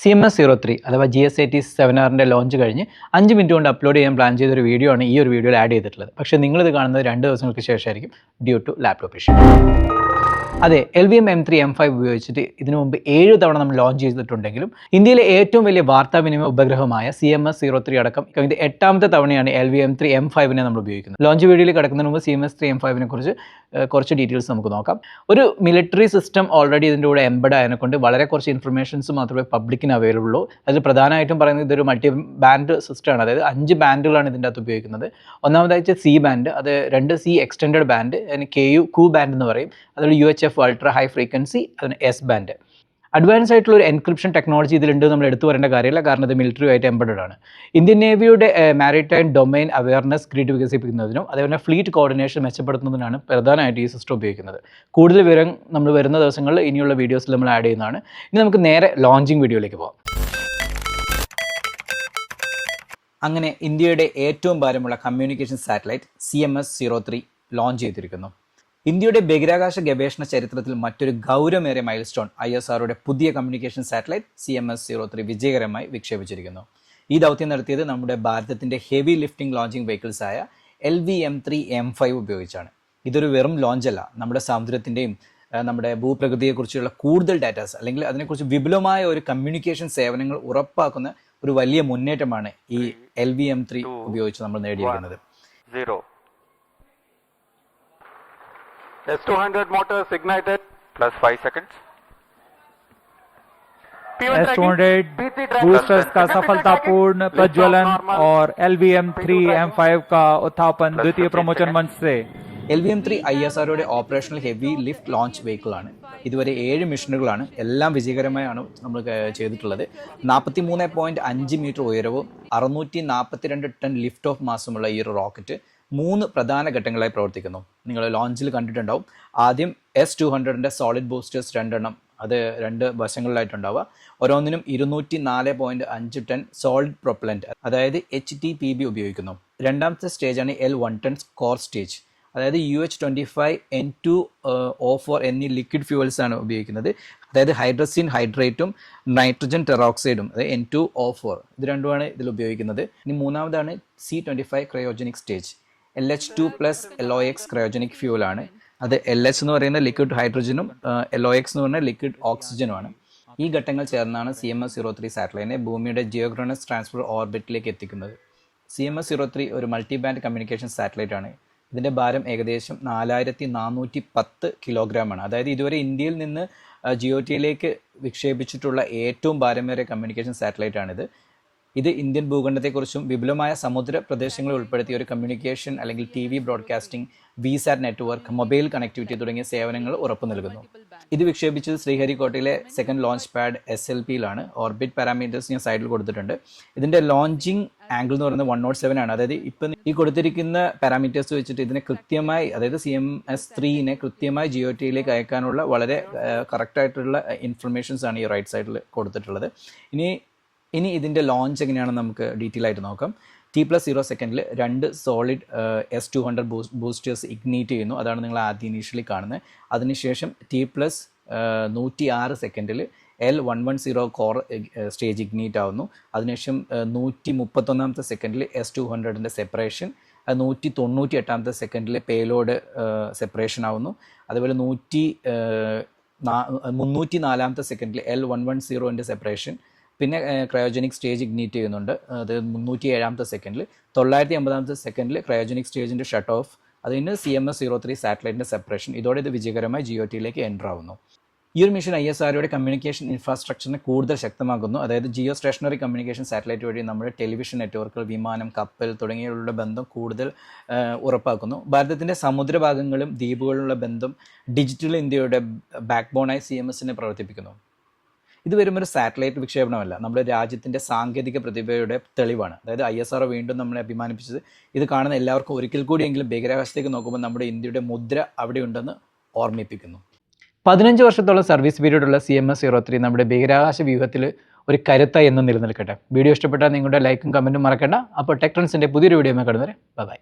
C M S zero three അഥവാ G S I T seven ആറിന്റെ launch കഴിഞ്ഞ് അഞ്ച് മിനിറ്റ് കൊണ്ട് അപ്ലോഡ് ചെയ്യാൻ പ്ലാൻ ചെയ്തൊരു വീഡിയോ ആണ് ഈ ഒരു വീഡിയോയിൽ ആഡ് ചെയ്തിട്ടുള്ളത്. പക്ഷേ നിങ്ങളിത് കാണുന്നത് രണ്ട് ദിവസങ്ങൾക്ക് ശേഷമായിരിക്കും ഡ്യൂ ടു ലാപ്ടോപ്പ് ഇഷ്യൂ അതെ L V M M three M five ഉപയോഗിച്ചിട്ട് ഇതിനു മുമ്പ് ഏഴ് തവണ നമ്മൾ ലോഞ്ച് ചെയ്തിട്ടുണ്ടെങ്കിലും ഇന്ത്യയിലെ ഏറ്റവും വലിയ വാർത്താവിനിമയ ഉപഗ്രഹമായ C M S zero three അടക്കം ഇത് എട്ടാമത്തെ തവണയാണ് L V M three M ഫൈവിനെ നമ്മൾ ഉപയോഗിക്കുന്നത്. ലോഞ്ച് വീഡിയോയിൽ കിടക്കുന്നതിന് മുമ്പ് C M S three M ഫൈവിനെ കുറിച്ച് കുറച്ച് ഡീറ്റെയിൽസ് നമുക്ക് നോക്കാം. ഒരു മിലിറ്ററി സിസ്റ്റം ഓൾറെഡി ഇതിന്റെ കൂടെ എംബഡ് ആയതിനെക്കൊണ്ട് വളരെ കുറച്ച് ഇൻഫർമേഷൻസ് മാത്രമേ പബ്ലിക്കിന് അവൈലബിൾ ഉള്ളൂ. അതിൽ പ്രധാനമായിട്ടും പറയുന്നത് ഇതൊരു മൾട്ടി ബാൻഡ് സിസ്റ്റമാണ് അതായത് അഞ്ച് ബാൻഡുകളാണ് ഇതിന്റെ അകത്ത് ഉപയോഗിക്കുന്നത്. ഒന്നാമതായിട്ട് സി ബാൻഡ് അത് രണ്ട് സി എക്സ്റ്റൻഡഡ് ബാൻഡ് അതിന് കെ യു കു ബാൻഡ് എന്ന് പറയും. അതൊരു U H F ultra high frequency അതിന് എസ് ബാൻഡ് അഡ്വാൻസ് ആയിട്ടുള്ള ഒരു എൻക്രിപ്ഷൻ ടെക്നോളജി ഇതിലുണ്ട് നമ്മൾ എടുത്തു വരേണ്ട കാര്യമില്ല കാരണം ഇത് മിലിറ്ററി ആയിട്ട് എംബഡഡ് ആണ് ഇന്ത്യൻ നേവിയുടെ മാരിടൈം ഡൊമൈൻ അവയർനെസ് ഗ്രിഡ് വികസിപ്പിക്കുന്നതിനും അതേപോലെ ഫ്ലീറ്റ് കോർഡിനേഷൻ മെച്ചപ്പെടുത്തുന്നതിനാണ് പ്രധാനമായിട്ട് ഈ സിസ്റ്റം ഉപയോഗിക്കുന്നത്. കൂടുതൽ വിവരം നമ്മൾ വരുന്ന ദിവസങ്ങളിൽ ഇനിയുള്ള വീഡിയോസിൽ നമ്മൾ ആഡ് ചെയ്യുന്നതാണ്. ഇനി നമുക്ക് നേരെ ലോഞ്ചിങ് വീഡിയോയിലേക്ക് പോകാം അങ്ങനെ ഇന്ത്യയുടെ ഏറ്റവും ഭാരമുള്ള communication satellite C M S zero three launch ചെയ്തിരിക്കുന്നു. ഇന്ത്യയുടെ ബഹിരാകാശ ഗവേഷണ ചരിത്രത്തിൽ മറ്റൊരു ഗൗരവമേറിയ മൈൽ സ്റ്റോൺ ഐ എസ് ആറുടെ പുതിയ communication satellite C M S zero three വിജയകരമായി വിക്ഷേപിച്ചിരിക്കുന്നു. ഈ ദൗത്യം നടത്തിയത് നമ്മുടെ ഭാരതത്തിന്റെ ഹെവി ലിഫ്റ്റിംഗ് ലോഞ്ചിങ് വെഹിക്കിൾസ് ആയ L V M three M five ഉപയോഗിച്ചാണ്. ഇതൊരു വെറും ലോഞ്ചല്ല. നമ്മുടെ സമുദ്രത്തിന്റെയും നമ്മുടെ ഭൂപ്രകൃതിയെക്കുറിച്ചുള്ള കൂടുതൽ ഡാറ്റാസ് അല്ലെങ്കിൽ അതിനെക്കുറിച്ച് വിപുലമായ ഒരു കമ്മ്യൂണിക്കേഷൻ സേവനങ്ങൾ ഉറപ്പാക്കുന്ന ഒരു വലിയ മുന്നേറ്റമാണ് ഈ എൽ വി എം ത്രീ ഉപയോഗിച്ച് നമ്മൾ നേടിയിരിക്കുന്നത്. zero. S200 motors ignited plus 5 seconds. P1 S two hundred P3 tracking. Boosters का Plus 50 सफलतापूर्ण seconds. प्रज्वलन Lift off normal. और L V M three M five का उत्थापन Plus द्वितीय 15 प्रमोचन seconds. मंच से L V M three I S ആർഒയുടെ operational heavy lift launch വെഹിക്കിളാണ് ഇതുവരെ ഏഴ് മിഷനുകളാണ് എല്ലാം വിജയകരമായാണ് നമ്മൾ ക- ചെയ്തിട്ടുള്ളത് നാൽപ്പത്തി മൂന്ന് പോയിന്റ് അഞ്ച് മീറ്റർ ഉയരവും അറുന്നൂറ്റി നാൽപ്പത്തിരണ്ട് ടൺ ലിഫ്റ്റ് ഓഫ് മാസമുള്ള ഈ ഒരു റോക്കറ്റ് മൂന്ന് പ്രധാന ഘട്ടങ്ങളായി പ്രവർത്തിക്കുന്നു. നിങ്ങൾ ലോഞ്ചിൽ കണ്ടിട്ടുണ്ടാവും. ആദ്യം എസ് ടു ഹൺഡ്രഡിന്റെ സോളിഡ് ബൂസ്റ്റേഴ്സ് രണ്ടെണ്ണം. അത് രണ്ട് വശങ്ങളിലായിട്ടുണ്ടാവുക. ഓരോന്നിനും ഇരുന്നൂറ്റി നാല് പോയിന്റ് അഞ്ച് ടൺ സോളിഡ് പ്രൊപ്പലന്റ് അതായത് എച്ച് ടി പി ബി ഉപയോഗിക്കുന്നു. രണ്ടാമത്തെ സ്റ്റേജാണ് L one ten core stage അതായത് U H twenty five N two O four എന്നീ ലിക്വിഡ് ഫ്യൂവൽസ് ആണ് ഉപയോഗിക്കുന്നത്. അതായത് ഹൈഡ്രസിൻ ഹൈഡ്രേറ്റും നൈട്രജൻ ടെറോക്സൈഡും അതായത് എൻ ടു ഒ ഫോർ ഇത് രണ്ടുമാണ് ഇതിൽ ഉപയോഗിക്കുന്നത്. ഇനി മൂന്നാമതാണ് C twenty five cryogenic stage L H two plus L X cryogenic ഫ്യൂവലാണ് അത് എൽ എച്ച് എന്ന് പറയുന്ന ലിക്വിഡ് ഹൈഡ്രജനും എൽ എക്സ് എന്ന് പറയുന്ന ലിക്വിഡ് ഓക്സിജനുമാണ് ഈ ഘട്ടങ്ങൾ ചേർന്നാണ് C M S zero three സാറ്റലൈറ്റിനെ ഭൂമിയുടെ ജിയോഗ്രോണസ് ട്രാൻസ്ഫർ ഓർബിറ്റിലേക്ക് എത്തിക്കുന്നത്. C M S zero three ഒരു മൾട്ടിബാൻഡ് കമ്മ്യൂണിക്കേഷൻ സാറ്റലൈറ്റ് ആണ്. ഇതിന്റെ ഭാരം ഏകദേശം നാലായിരത്തി നാനൂറ്റി പത്ത് കിലോഗ്രാം ആണ്. അതായത് ഇതുവരെ ഇന്ത്യയിൽ നിന്ന് ജിയോ ടിയിലേക്ക് വിക്ഷേപിച്ചിട്ടുള്ള ഏറ്റവും ഭാരമേറിയ കമ്മ്യൂണിക്കേഷൻ സാറ്റലൈറ്റ് ആണിത്. ഇത് ഇന്ത്യൻ ഭൂഖണ്ഡത്തെക്കുറിച്ചും വിപുലമായ സമുദ്ര പ്രദേശങ്ങളെ ഉൾപ്പെടുത്തിയ ഒരു കമ്മ്യൂണിക്കേഷൻ അല്ലെങ്കിൽ T V broadcasting VSAT network mobile connectivity തുടങ്ങിയ സേവനങ്ങൾ ഉറപ്പു നൽകുന്നു. ഇത് വിക്ഷേപിച്ചത് ശ്രീഹരിക്കോട്ടയിലെ second launch pad S L പിയിലാണ് orbit parameters ഞാൻ സൈഡിൽ കൊടുത്തിട്ടുണ്ട്. ഇതിന്റെ ലോഞ്ചിങ് ആംഗിൾ എന്ന് പറയുന്നത് വൺ നോട്ട് സെവൻ ആണ്. അതായത് ഇപ്പം ഈ കൊടുത്തിരിക്കുന്ന പാരാമീറ്റേഴ്സ് വെച്ചിട്ട് ഇതിനെ കൃത്യമായി അതായത് സി എം എസ് ത്രീനെ കൃത്യമായി ജിയോ ടിയിലേക്ക് അയക്കാനുള്ള വളരെ കറക്റ്റ് ആയിട്ടുള്ള ഇൻഫർമേഷൻസ് ആണ് ഈ റൈറ്റ് സൈഡിൽ കൊടുത്തിട്ടുള്ളത്. ഇനി ഇനി ഇതിന്റെ ലോഞ്ച് എങ്ങനെയാണെന്ന് നമുക്ക് ഡീറ്റെയിൽ ആയിട്ട് നോക്കാം. ടി പ്ലസ് സീറോ സെക്കൻഡിൽ രണ്ട് solid S two hundred boosters ignite ചെയ്യുന്നു. അതാണ് നിങ്ങൾ ആദ്യം ഇനീഷ്യലി കാണുന്നത് അതിനുശേഷം ടി പ്ലസ് നൂറ്റി ആറ് സെക്കൻഡിൽ L one one zero core stage ignite ആവുന്നു. അതിനുശേഷം നൂറ്റി മുപ്പത്തൊന്നാമത്തെ സെക്കൻഡിൽ എസ് ടു ഹൺഡ്രഡിന്റെ സെപ്പറേഷൻ നൂറ്റി തൊണ്ണൂറ്റി എട്ടാമത്തെ സെക്കൻഡിൽ പേലോഡ് സെപ്പറേഷൻ ആവുന്നു. അതുപോലെ നൂറ്റി മുന്നൂറ്റി നാലാമത്തെ സെക്കൻഡിൽ എൽ വൺ വൺ സീറോന്റെ സെപ്പറേഷൻ പിന്നെ ക്രയോജനിക് സ്റ്റേജ് ഇഗ്നീറ്റ് ചെയ്യുന്നുണ്ട്. അത് മുന്നൂറ്റി ഏഴാമത്തെ സെക്കൻഡിൽ തൊള്ളായിരത്തി അമ്പതാമത്തെ സെക്കൻഡിൽ ക്രയോജനിക് സ്റ്റേജിന്റെ ഷട്ട് ഓഫ് അതിന് C M S zero three സാറ്റലൈറ്റിന്റെ separation ഇതോടെ ഇത് വിജയകരമായി ജിയോ ടിയിലേക്ക് എന്റർ ആവുന്നു. ഈ ഒരു മിഷൻ ഐ എസ് ആർഒയുടെ കമ്മ്യൂണിക്കേഷൻ ഇൻഫ്രാസ്ട്രക്ചറിനെ കൂടുതൽ ശക്തമാക്കുന്നു. അതായത് ജിയോ സ്റ്റേഷനറി കമ്മ്യൂണിക്കേഷൻ സാറ്റലൈറ്റ് വഴി നമ്മുടെ ടെലിവിഷൻ നെറ്റ്വർക്കുകൾ വിമാനം കപ്പൽ തുടങ്ങിയുള്ള ബന്ധം കൂടുതൽ ഉറപ്പാക്കുന്നു. ഭാരതത്തിന്റെ സമുദ്രഭാഗങ്ങളും ദ്വീപുകളിലുള്ള ബന്ധം ഡിജിറ്റൽ ഇന്ത്യയുടെ ബാക്ക്ബോണായി സി എം എസിനെ പ്രവർത്തിപ്പിക്കുന്നു. ഇത് വെറും ഒരു സാറ്റലൈറ്റ് വിക്ഷേപണമല്ല. നമ്മുടെ രാജ്യത്തിന്റെ സാങ്കേതിക പ്രതിഭയുടെ തെളിവാണ്. അതായത് ഐ എസ് ആർ വീണ്ടും നമ്മളെ അഭിമാനിപ്പിച്ചത്. ഇത് കാണുന്ന എല്ലാവർക്കും ഒരിക്കൽ കൂടിയെങ്കിലും ബഹിരാകാശത്തേക്ക് നോക്കുമ്പോൾ നമ്മുടെ ഇന്ത്യയുടെ മുദ്ര അവിടെയുണ്ടെന്ന് ഓർമ്മിപ്പിക്കുന്നു. പതിനഞ്ച് വർഷത്തോളം service പീരീഡുള്ള C M S zero three നമ്മുടെ ബഹിരാകാശ വ്യൂഹത്തിൽ ഒരു കരുത്തായി എന്നും നിലനിൽക്കട്ടെ. വീഡിയോ ഇഷ്ടപ്പെട്ടാൽ നിങ്ങളുടെ ലൈക്കും കമന്റും മറക്കണ്ട. അപ്പോൾ ടെക്ട്രൻസിന്റെ പുതിയൊരു വീഡിയോ കടന്നു വരെ ബൈ.